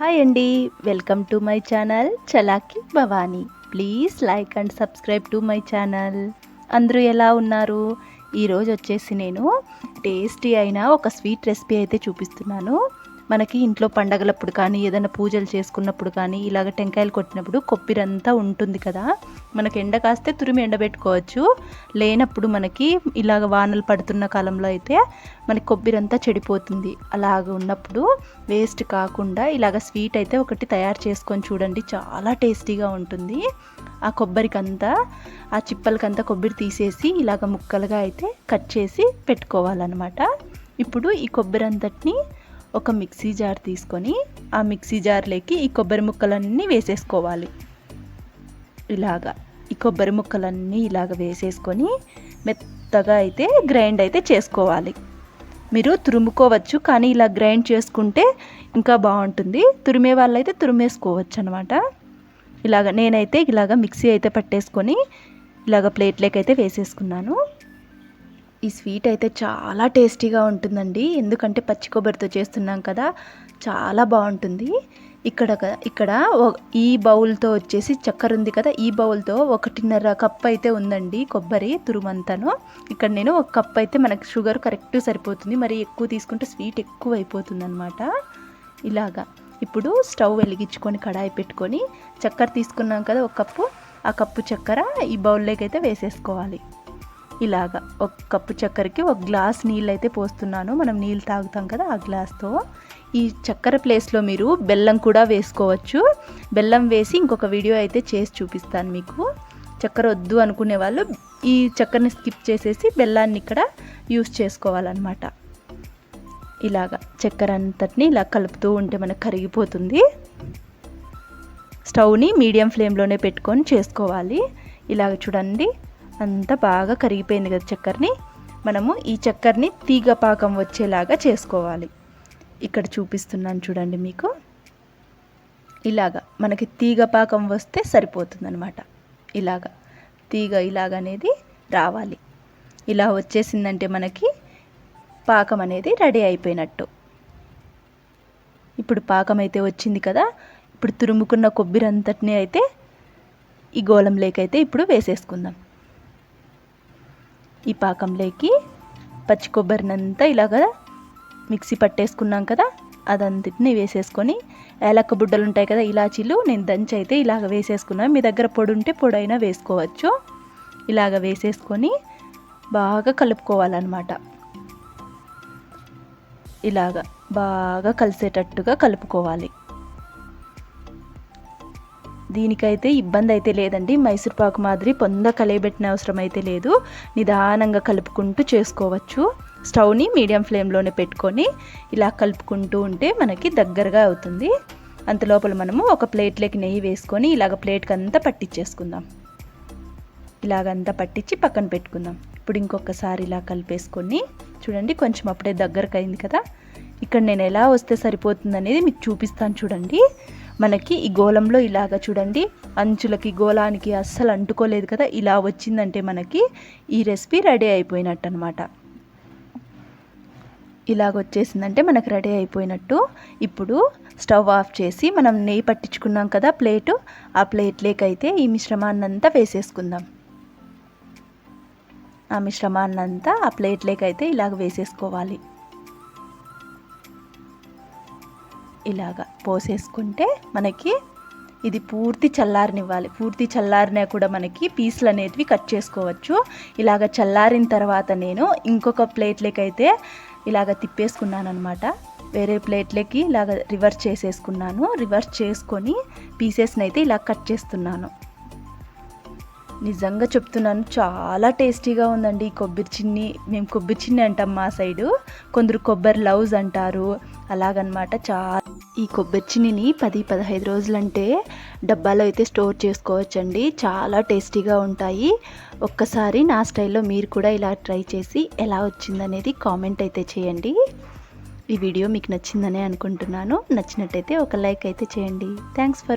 Hi అండి welcome to my channel Chalaki Bhavani. Please like and subscribe to my channel. అందరూ ఎలా ఉన్నారు? ఈరోజు వచ్చేసి నేను టేస్టీ అయిన ఒక స్వీట్ రెసిపీ అయితే చూపిస్తున్నాను. మనకి ఇంట్లో పండగలప్పుడు కానీ ఏదైనా పూజలు చేసుకున్నప్పుడు కానీ ఇలాగ టెంకాయలు కొట్టినప్పుడు కొబ్బిరంతా ఉంటుంది కదా మనకి ఎండ కాస్తే తురిమి ఎండబెట్టుకోవచ్చు. లేనప్పుడు మనకి ఇలాగ వానలు పడుతున్న కాలంలో అయితే మనకి కొబ్బిరంతా చెడిపోతుంది. అలాగ ఉన్నప్పుడు వేస్ట్ కాకుండా ఇలాగ స్వీట్ అయితే ఒకటి తయారు చేసుకొని చూడండి. చాలా టేస్టీగా ఉంటుంది. ఆ కొబ్బరికంతా ఆ చిప్పలకంతా కొబ్బరి తీసేసి ఇలాగ ముక్కలుగా అయితే కట్ చేసి పెట్టుకోవాలన్నమాట. ఇప్పుడు ఈ కొబ్బరి అంతటిని ఒక మిక్సీ జార్ తీసుకొని ఆ మిక్సీ జార్లోకి ఈ కొబ్బరి ముక్కలన్నీ వేసేసుకోవాలి. ఇలాగా ఈ కొబ్బరి ముక్కలన్నీ ఇలాగ వేసేసుకొని మెత్తగా అయితే గ్రైండ్ అయితే చేసుకోవాలి. మీరు తురుముకోవచ్చు కానీ ఇలా గ్రైండ్ చేసుకుంటే ఇంకా బాగుంటుంది. తురిమే వాళ్ళైతే తురిమేసుకోవచ్చు అనమాట ఇలాగ నేనైతే ఇలాగ మిక్సీ అయితే పట్టేసుకొని ఇలాగ ప్లేట్లోకి అయితే వేసేసుకున్నాను. ఈ స్వీట్ అయితే చాలా టేస్టీగా ఉంటుందండి. ఎందుకంటే పచ్చి కొబ్బరితో చేస్తున్నాం కదా చాలా బాగుంటుంది. ఇక్కడ ఇక్కడ ఈ బౌల్తో వచ్చేసి చక్కెర ఉంది కదా ఈ బౌల్తో ఒకటిన్నర కప్ అయితే ఉందండి కొబ్బరి తురుమంతను. ఇక్కడ నేను ఒక కప్ అయితే మనకు షుగర్ కరెక్ట్ సరిపోతుంది మరి ఎక్కువ తీసుకుంటే స్వీట్ ఎక్కువ అయిపోతుంది అనమాట ఇలాగా. ఇప్పుడు స్టవ్ వెలిగించుకొని కడాయి పెట్టుకొని చక్కెర తీసుకున్నాం కదా ఒక కప్పు ఆ కప్పు చక్కెర ఈ బౌల్లోకి అయితే వేసేసుకోవాలి. ఇలాగా. ఒక కప్పు చక్కెరకి ఒక గ్లాస్ నీళ్ళు అయితే పోస్తున్నాను. మనం నీళ్ళు తాగుతాం కదా ఆ గ్లాస్తో. ఈ చక్కెర ప్లేస్లో మీరు బెల్లం కూడా వేసుకోవచ్చు. బెల్లం వేసి ఇంకొక వీడియో అయితే చేసి చూపిస్తాను మీకు. చక్కెర వద్దు అనుకునే వాళ్ళు ఈ చక్కెరని స్కిప్ చేసేసి బెల్లాన్ని ఇక్కడ యూస్ చేసుకోవాలన్నమాట. ఇలాగా చక్కెర అంతటిని ఇలా కలుపుతూ ఉంటే మనకు కరిగిపోతుంది. స్టవ్ని మీడియం ఫ్లేమ్లోనే పెట్టుకొని చేసుకోవాలి. ఇలాగ చూడండి అంతా బాగా కరిగిపోయింది కదా చక్కెరని. మనము ఈ చక్కెరని తీగ పాకం వచ్చేలాగా చేసుకోవాలి. ఇక్కడ చూపిస్తున్నాను చూడండి మీకు. ఇలాగా మనకి తీగ పాకం వస్తే సరిపోతుందనమాట ఇలాగ ఇలాగా తీగ ఇలాగ అనేది రావాలి. ఇలా వచ్చేసిందంటే మనకి పాకం అనేది రెడీ అయిపోయినట్టు. ఇప్పుడు పాకం అయితే వచ్చింది కదా ఇప్పుడు తురుముకున్న కొబ్బరి అంతటిని అయితే ఈ గోళంలోకి ఇప్పుడు వేసేసుకుందాం. ఈ పాకంలోకి పచ్చి కొబ్బరినంతా ఇలాగా మిక్సీ పట్టేసుకున్నాం కదా అదంతటిని వేసేసుకొని ఏలక్క బుడ్డలు ఉంటాయి కదా ఇలాచీలు నేను దంచి అయితే ఇలాగ వేసేసుకున్నాను. మీ దగ్గర పొడి ఉంటే పొడైనా వేసుకోవచ్చు. ఇలాగ వేసేసుకొని బాగా కలుపుకోవాలన్నమాట. ఇలాగ బాగా కలిసేటట్టుగా కలుపుకోవాలి. దీనికైతే ఇబ్బంది అయితే లేదండి. మైసూర్పాకు మాదిరి పొంద కలియబెట్టిన అవసరం అయితే లేదు. నిదానంగా కలుపుకుంటూ చేసుకోవచ్చు. స్టవ్ని మీడియం ఫ్లేమ్లోనే పెట్టుకొని ఇలా కలుపుకుంటూ ఉంటే మనకి దగ్గరగా అవుతుంది. అంత లోపల మనము ఒక ప్లేట్లోకి నెయ్యి వేసుకొని ఇలాగ ప్లేట్కి అంతా పట్టించేసుకుందాం ఇలాగంతా పట్టించి పక్కన పెట్టుకుందాం. ఇప్పుడు ఇంకొకసారి ఇలా కలిపేసుకొని చూడండి కొంచెం అప్పుడే దగ్గరకు అయింది కదా. ఇక్కడ నేను ఎలా వస్తే సరిపోతుంది అనేది మీకు చూపిస్తాను చూడండి. మనకి ఈ గోళంలో ఇలాగ చూడండి అంచులకి గోళానికి అస్సలు అంటుకోలేదు కదా. ఇలా వచ్చిందంటే మనకి ఈ రెసిపీ రెడీ అయిపోయినట్టు అనమాట ఇలాగ వచ్చేసిందంటే మనకు రెడీ అయిపోయినట్టు. ఇప్పుడు స్టవ్ ఆఫ్ చేసి మనం నెయ్యి పట్టించుకున్నాం కదా ప్లేటు ఆ ప్లేట్లేకైతే ఈ మిశ్రమాన్ని అంతా వేసేసుకుందాం. ఆ మిశ్రమాన్ని అంతా ఆ ప్లేట్లేకైతే ఇలాగ వేసేసుకోవాలి. ఇలాగా పోసేసుకుంటే మనకి ఇది పూర్తి చల్లారనివ్వాలి. పూర్తి చల్లారినా కూడా మనకి పీసులు అనేటివి కట్ చేసుకోవచ్చు. ఇలాగ చల్లారిన తర్వాత నేను ఇంకొక ప్లేట్లోకి అయితే ఇలాగ తిప్పేసుకున్నాను అనమాట వేరే ప్లేట్లకి ఇలాగ రివర్స్ చేసేసుకున్నాను. రివర్స్ చేసుకొని పీసెస్ని అయితే ఇలా కట్ చేస్తున్నాను. నిజంగా చెప్తున్నాను చాలా టేస్టీగా ఉందండి ఈ కొబ్బరి చిన్ని. మేము కొబ్బరి చిన్ని అంటాం మా సైడు. కొందరు కొబ్బరి లవ్స్ అంటారు. అలాగనమాట చాలా ఈ కొబ్బరి పది పదహైదు రోజులంటే డబ్బాలో అయితే స్టోర్ చేసుకోవచ్చండి. చాలా టేస్టీగా ఉంటాయి. ఒక్కసారి నా స్టైల్లో మీరు కూడా ఇలా ట్రై చేసి ఎలా వచ్చిందనేది కామెంట్ అయితే చేయండి. ఈ వీడియో మీకు నచ్చిందనే అనుకుంటున్నాను. నచ్చినట్టయితే ఒక లైక్ అయితే చేయండి. Thanks for